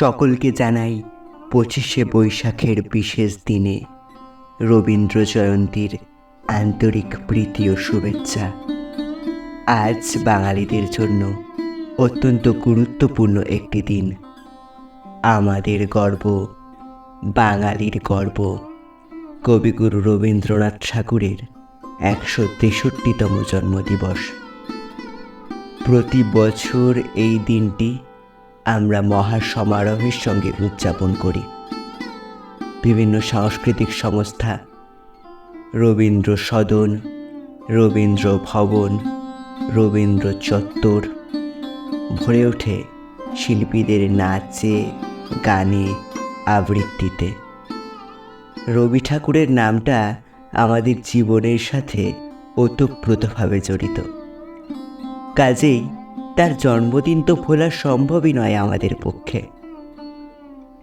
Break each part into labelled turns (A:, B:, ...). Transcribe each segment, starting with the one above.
A: সকলকে জানাই পঁচিশে বৈশাখের বিশেষ দিনে রবীন্দ্র জয়ন্তীর আন্তরিক প্রীতি ও শুভেচ্ছা। আজ বাঙালিদের জন্য অত্যন্ত গুরুত্বপূর্ণ একটি দিন। আমাদের গর্ব, বাঙালির গর্ব। কবিগুরু রবীন্দ্রনাথ ঠাকুরের একশো তেষট্টিতম জন্মদিবস। প্রতি বছর এই দিনটি আমরা মহা সমারোহের সঙ্গে উদযাপন করি। বিভিন্ন সাংস্কৃতিক সংস্থা, রবীন্দ্র সদন, রবীন্দ্র ভবন, রবীন্দ্র চত্বর, ভরে ওঠে শিল্পীদের নাচে, গানে আবৃত্তিতে। রবি ঠাকুরের নামটা আমাদের জীবনের সাথে ওতপ্রোতভাবে জড়িত। কাজেই তার জন্মদিন তো ভোলা সম্ভবই নয় আমাদের পক্ষে।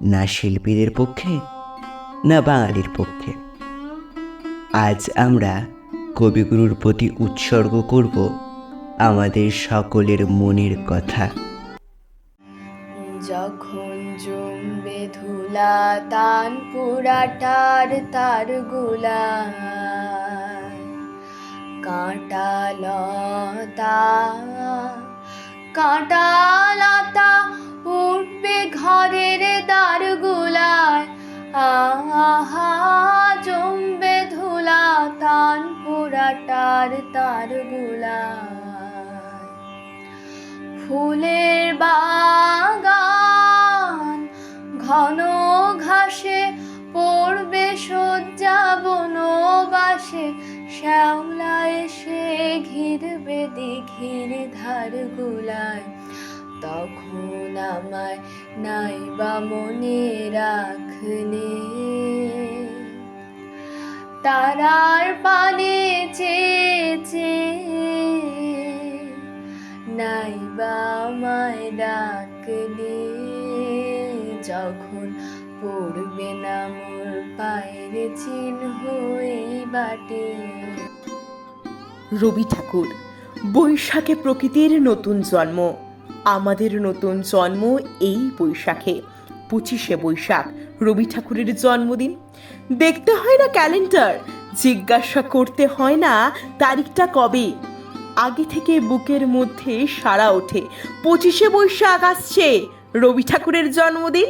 A: না শিল্পীদের পক্ষে, না বাঙালির পক্ষে। আজ আমরা কবিগুরুর প্রতি উৎসর্গ করব আমাদের সকলের মনের কথা।
B: যখন জমবে ধুলা তান পুরাটার তারগুলা কাঁটা লতা কাঁটা লতা উঠবে ঘরের দ্বার গুলায় আহা, জমবে ধুলা তান পুরাটার তার গুলায় ফুলের বাগান ঘন ঘাসে পড়বে শয্যা বনবাসে। শ্যাওলা এসে ঘিরবে দিঘির ধার গুলায় তখন আমায় নাইবা মনে রাখলে তারার পানে চেয়েছে নাই বা আমায় ডাকলে যখন পড়বে না মোর পায়ের চিহ্ন এই বাটে।
C: রবি ঠাকুর, বৈশাখে প্রকৃতির নতুন জন্ম। আমাদের নতুন জন্ম এই বৈশাখে, পঁচিশে বৈশাখ, রবি ঠাকুরের জন্মদিন। দেখতে হয় না ক্যালেন্ডার, জিজ্ঞাসা করতে হয় না তারিখটা কবে। আগে থেকে বুকের মধ্যে সারা ওঠে, পঁচিশে বৈশাখ আসছে, রবি ঠাকুরের জন্মদিন।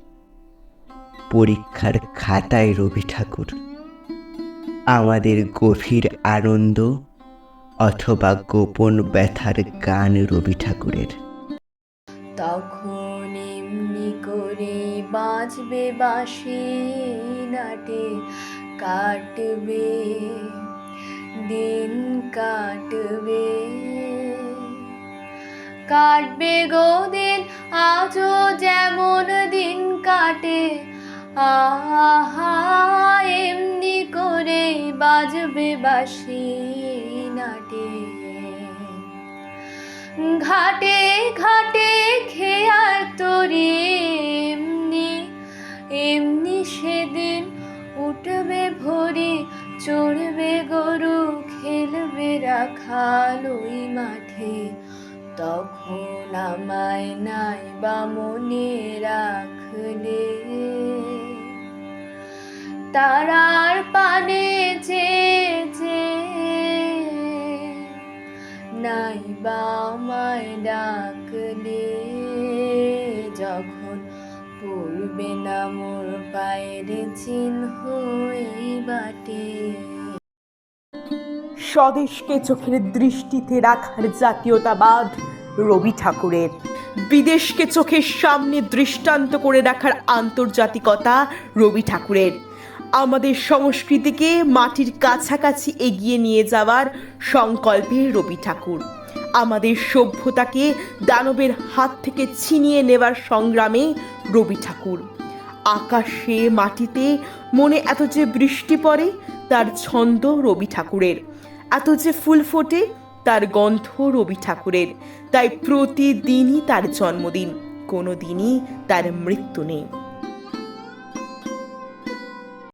A: পরীক্ষার খাতায় রবি ঠাকুর। আমাদের গভীর আনন্দ অথবা গোপন ব্যথার গান রবি ঠাকুরের।
B: তখন এমনি করে বাঁচবে বাঁশি নাটে, কাটবে, দিন কাটবে। কাটবে গো দিন, আজও যেমন দিন কাটে আহা, এমনি করে বাজবে বাঁশি নাটে। ঘাটে ঘাটে খেয়ার তরি, এমনি এমনি সেদিন উঠবে ভরি, চড়বে গরু, খেলবে রাখাল ওই মাঠে। তখন আমায় নাই বা রাখলে। তারার পানে যে যে নাই বা আমায় ডাকলে যখন পড়বে না মোর পায়ের চিহ্ন বাটে।
C: স্বদেশকে চোখের দৃষ্টিতে রাখার জাতীয়তাবাদ রবি ঠাকুরের। বিদেশকে চোখের সামনে দৃষ্টান্ত করে রাখার আন্তর্জাতিকতা রবি ঠাকুরের। আমাদের সংস্কৃতিকে মাটির কাছাকাছি এগিয়ে নিয়ে যাওয়ার সংকল্পে রবি ঠাকুর। আমাদের সভ্যতাকে দানবের হাত থেকে ছিনিয়ে নেবার সংগ্রামে রবি ঠাকুর। আকাশে, মাটিতে মনে এত যে বৃষ্টি পড়ে, তার ছন্দ রবি ঠাকুরের। এত যে ফুল ফোটে, তার গন্ধ রবি ঠাকুরের। তাই প্রতিদিনই তার জন্মদিন কোনো দিনই তার মৃত্যু নেই।